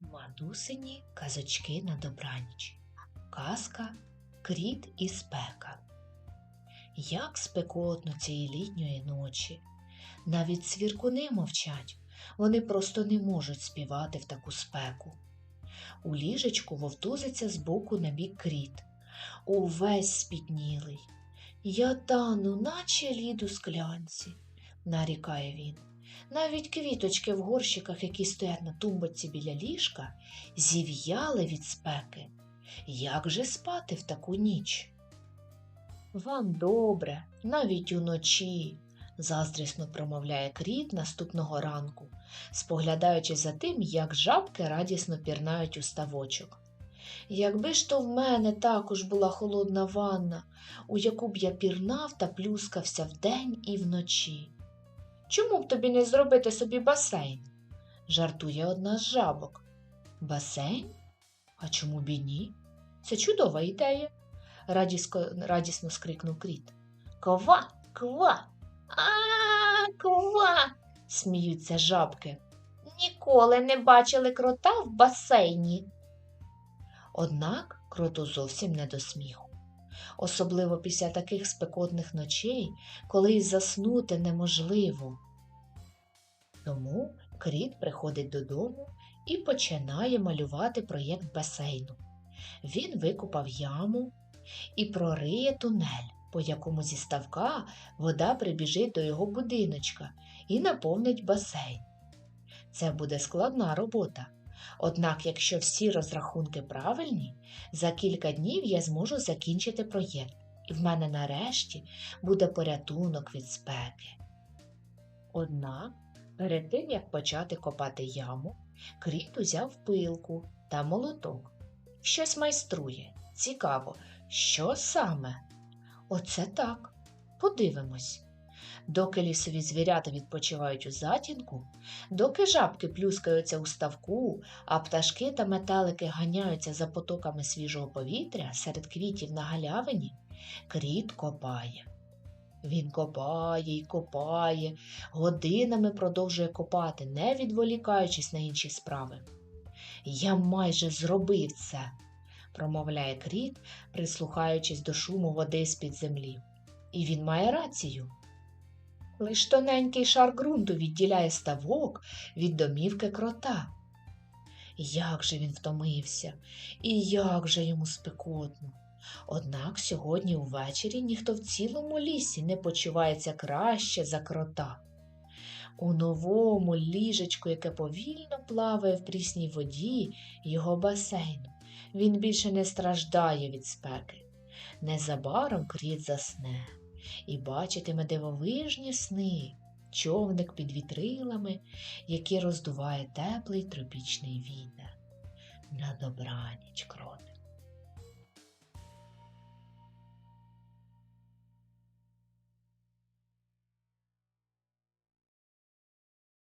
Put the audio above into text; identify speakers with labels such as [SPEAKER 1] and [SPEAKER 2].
[SPEAKER 1] Матусині казочки на добраніч. Казка Кріт і спека. Як спекотно цієї літньої ночі. Навіть цвіркуни мовчать, вони просто не можуть співати в таку спеку. У ліжечку вовтузиться збоку на бік кріт, увесь спітнілий. Я тану, наче лід у склянці, нарікає він. Навіть квіточки в горщиках, які стоять на тумбочці біля ліжка, зів'яли від спеки. Як же спати в таку ніч? Вам добре, навіть уночі, заздрісно промовляє кріт наступного ранку, споглядаючи за тим, як жабки радісно пірнають у ставочок. Якби ж то в мене також була холодна ванна, у яку б я пірнав та плюскався вдень і вночі. Чому б тобі не зробити собі басейн? жартує одна з жабок. Басейн? А чому б і ні? Це чудова ідея, радісно, радісно скрикнув кріт. Ква, ква, а ква. сміються жабки. Ніколи не бачили крота в басейні. Однак кроту зовсім не до сміху. Особливо після таких спекотних ночей, коли й заснути неможливо. Тому кріт приходить додому і починає малювати проєкт басейну. Він викопав яму і прориє тунель, по якому зі ставка вода прибіжить до його будиночка і наповнить басейн. Це буде складна робота. Однак, якщо всі розрахунки правильні, за кілька днів я зможу закінчити проєкт, і в мене нарешті буде порятунок від спеки. Однак, перед тим як почати копати яму, Кріт узяв пилку та молоток. Щось майструє. Цікаво, що саме? Оце так. Подивимось. Доки лісові звірята відпочивають у затінку, доки жабки плюскаються у ставку, а пташки та метелики ганяються за потоками свіжого повітря серед квітів на галявині, кріт копає. Він копає й копає, годинами продовжує копати, не відволікаючись на інші справи. Я майже зробив це, промовляє кріт, прислухаючись до шуму води з-під землі. І він має рацію. Лиш тоненький шар ґрунту відділяє ставок від домівки крота. Як же він втомився, і як же йому спекотно. Однак сьогодні увечері ніхто в цілому лісі не почувається краще за крота. У новому ліжечку, яке повільно плаває в прісній воді його басейну, він більше не страждає від спеки. Незабаром кріт засне і бачитиме дивовижні сни, човник під вітрилами, який роздуває теплий тропічний вітер. На добраніч, кротик.